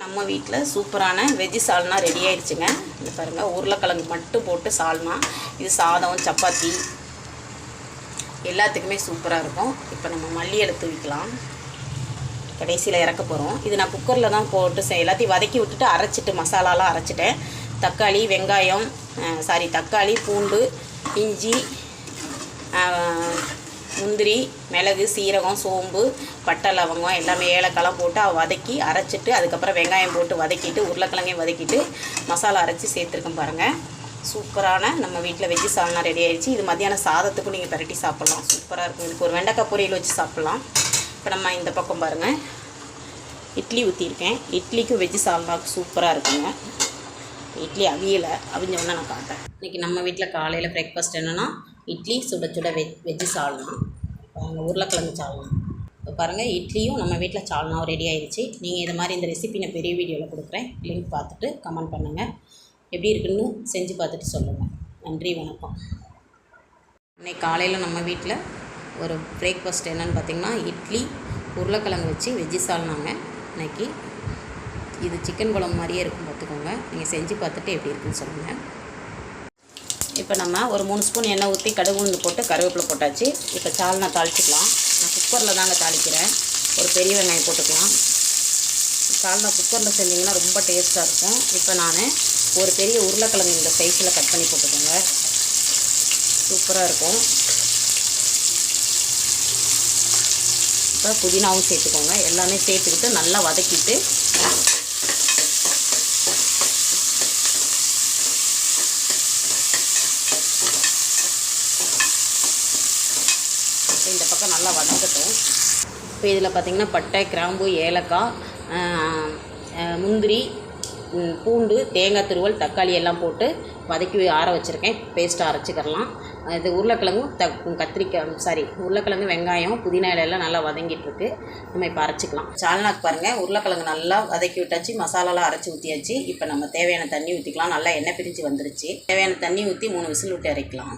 நம்ம வீட்டில் சூப்பரான வெஜ்ஜி சால்னா ரெடி ஆயிடுச்சுங்க. இது பாருங்கள் உருளைக்கிழங்கு மட்டும் போட்டு சால்னா இது சாதம் சப்பாத்தி எல்லாத்துக்குமே சூப்பராக இருக்கும். இப்போ நம்ம மல்லி எடுத்து வைக்கலாம். கடைசியில் இறக்க போகிறோம் இது நான் குக்கரில் தான் போட்டு எல்லாத்தையும் வதக்கி விட்டுட்டு அரைச்சிட்டு மசாலாலாம் அரைச்சிட்டேன். தக்காளி வெங்காயம் சாரி தக்காளி பூண்டு இஞ்சி முந்திரி மிளகு சீரகம் சோம்பு பட்டை லவங்கம் எல்லாமே ஏலக்காயெலாம் போட்டு வதக்கி அரைச்சிட்டு அதுக்கப்புறம் வெங்காயம் போட்டு வதக்கிட்டு உருளைக்கிழங்கையும் வதக்கிட்டு மசாலா அரைச்சி சேர்த்துருக்கேன் பாருங்கள் சூப்பரான நம்ம வீட்டில் வெஜ்ஜி சால்னா ரெடி ஆகிடுச்சு இது மத்தியானம் சாதத்துக்கும் நீங்கள் பரட்டி சாப்பிட்லாம். சூப்பராக இருக்கும். இதுக்கு ஒரு வெண்டைக்காய் பொரியல் வச்சு சாப்பிட்லாம். இப்போ நம்ம இந்த பக்கம் பாருங்கள் இட்லி ஊற்றிருக்கேன் இட்லிக்கும் வெஜ்ஜி சால்னாக்கு சூப்பராக இருக்குங்க. இட்லி அவியலை. அவிஞ்ச உடனே நான் காட்டேன் இன்றைக்கி நம்ம வீட்டில் காலையில் பிரேக்ஃபாஸ்ட் என்னென்னா இட்லி சுட சுட வெஜ் வெஜ்ஜு சால்னா. பாருங்க உருளைக்கிழங்கு சால்னா. இப்போ பாருங்கள் இட்லியும் நம்ம வீட்டில் சால்னாவும் ரெடி ஆயிடுச்சு நீங்கள் இது மாதிரி இந்த ரெசிபி நான் பெரிய வீடியோவில் கொடுக்குறேன். லிங்க் பார்த்துட்டு கமெண்ட் பண்ணுங்கள் எப்படி இருக்குன்னு செஞ்சு பார்த்துட்டு சொல்லுங்கள் நன்றி வணக்கம். இன்றைக்கி காலையில் நம்ம வீட்டில் ஒரு பிரேக்ஃபாஸ்ட் என்னன்னு பார்த்தீங்கன்னா இட்லி உருளைக்கிழங்கு வச்சு வெஜ்ஜி சால்னாங்க. இன்னைக்கு இது சிக்கன் குழம்பு மாதிரியே இருக்கும் பார்த்துக்கோங்க நீங்கள் செஞ்சு பார்த்துட்டு எப்படி இருக்குன்னு சொல்லுங்கள் இப்போ நம்ம ஒரு மூணு ஸ்பூன் எண்ணெய் ஊற்றி கடுகு உளுந்து போட்டு கருவேப்பிலை போட்டாச்சு. இப்போ சால்னா தாளிச்சிக்கலாம். நான் குக்கரில் தாங்க தாளிக்கிறேன். ஒரு பெரிய வெங்காயம் போட்டுக்கலாம். சால்னா குக்கரில் செஞ்சிங்கன்னா ரொம்ப டேஸ்ட்டாக இருக்கும். இப்போ நான் ஒரு பெரிய உருளைக்கிழங்கு இந்த சைஸில் கட் பண்ணி போட்டுக்கோங்க. சூப்பராக இருக்கும். இப்போ புதினாவும் சேர்த்துக்கோங்க. எல்லாமே சேர்த்துக்கிட்டு நல்லா வதக்கிட்டு இந்த பக்கம் நல்லா வதக்கட்டும். இப்போ இதில் பார்த்திங்கன்னா பட்டை கிராம்பு ஏலக்காய் முந்திரி பூண்டு தேங்காய் துருவல் தக்காளி எல்லாம் போட்டு வதக்கி ஆற வச்சுருக்கேன். பேஸ்ட்டாக அரைச்சிக்கிறலாம் இது உருளைக்கிழங்கும் த கத்திரிக்காய் சாரி உருளைக்கிழங்கு வெங்காயம் புதினா இலையெல்லாம் நல்லா வதங்கிட்டுருக்கு. நம்ம இப்போ அரைச்சிக்கலாம். சால்னாக்கு பாருங்கள் உருளைக்கிழங்கு நல்லா வதக்கி விட்டாச்சு. மசாலாலாம் அரைச்சி ஊற்றியாச்சு இப்போ நம்ம தேவையான தண்ணி ஊற்றிக்கலாம் நல்லா எண்ணெய் பிரிஞ்சு வந்துருச்சு. தேவையான தண்ணி ஊற்றி மூணு விசில் விட்டு இறக்கலாம்